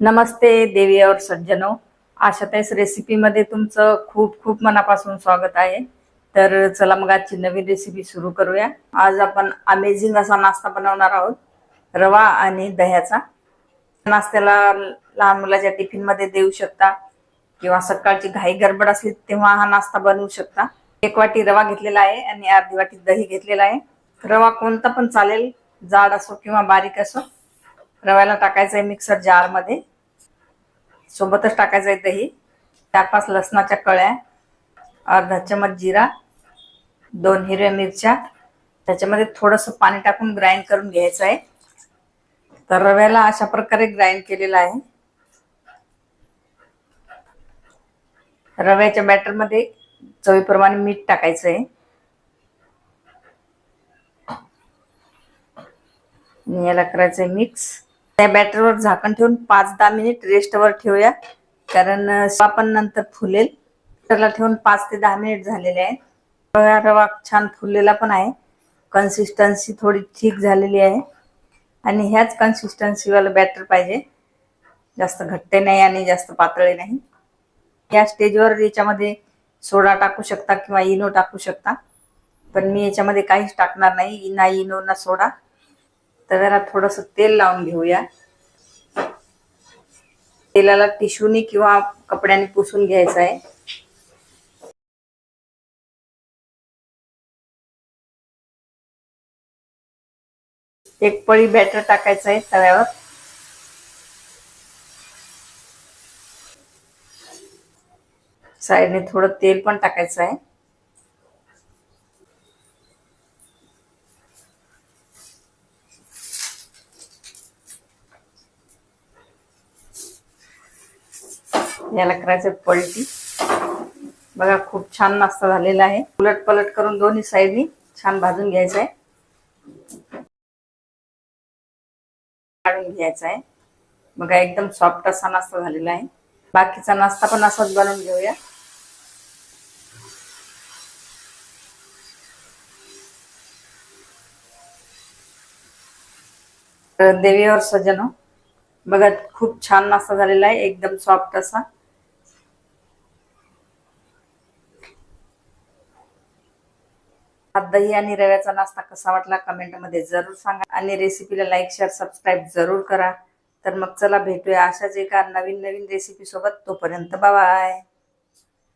नमस्ते देवी और सज्जनो. आशाताईस रेसिपीमध्ये तुमचं खूप खूप मनापासून स्वागत आहे. तर चला मग आजची नवीन रेसिपी सुरू करूया. आज आपण अमेझिंग असा नाश्ता बनवणार आहोत. रवा आणि दह्याचा. नाश्त्याला लहान मुलाच्या टिफिनमध्ये देऊ शकता. किंवा सकाळची घाई गडबड असली तेव्हा हा नाश्ता बनवू शकता. एक वाटी रवा घेतलेला आहे आणि अर्धी वाटी दही घेतलेला आहे. रवा कोणता पण चालेल जाड असो किंवा बारीक असो रव्याला टाकायचं आहे मिक्सर जारमध्ये सोबतच टाकायचं आहे दही. चार पाच लसणाच्या कळ्या अर्धा चमच जिरा दोन हिरव्या मिरच्या. त्याच्यामध्ये थोडंसं पाणी टाकून ग्राइंड करून घ्यायचं आहे. तर रव्याला अशा प्रकारे ग्राइंड केलेला आहे. रव्याच्या बॅटरमध्ये चवीप्रमाणे मीठ टाकायचं आहे. आणि याला करायचंय मिक्स त्या बॅटरवर झाकण ठेवून पाच दहा मिनिट रेस्टवर ठेवूया. कारण आपण नंतर फुलेल. त्याला ठेवून पाच ते दहा मिनिट झालेले आहे रवा रवा छान फुललेला पण आहे. कन्सिस्टन्सी थोडी ठीक झालेली आहे. आणि ह्याच कन्सिस्टन्सीवाला बॅटर पाहिजे. जास्त घट्ट नाही आणि जास्त पातळी नाही. या स्टेजवर याच्यामध्ये सोडा टाकू शकता किंवा इनो टाकू शकता. पण मी याच्यामध्ये काहीच टाकणार नाही. ना इनो ना सोडा. तव्याला थोडस तेल लावून घेऊया. तेलाला टिश्यूनी किंवा कपड्याने पुसून घ्यायचं आहे. एक पळी बॅटर टाकायचं आहे तव्यावर. साईडने थोडं तेल पण टाकायचं आहे. याला करायचं पलटी. बघा खूप छान नाश्ता झालेला आहे. उलट पलट करून दोन्ही साईडनी छान भाजून घ्यायचं आहे काढून घ्यायचा आहे बघा एकदम सॉफ्ट असा नाश्ता झालेला आहे. बाकीचा नाश्ता पण असाच बनवून घेऊया. देवीवर सजनो हो. बघा खूप छान नाश्ता झालेला आहे. एकदम सॉफ्ट असा. दही आणि रव्याचा नाश्ता कसा वाटला कमेंटमध्ये जरूर सांगा. आणि रेसिपीला लाईक शेअर सबस्क्राईब जरूर करा. तर मग चला भेटूया अशाच एका नवीन नवीन रेसिपी सोबत. तोपर्यंत बाय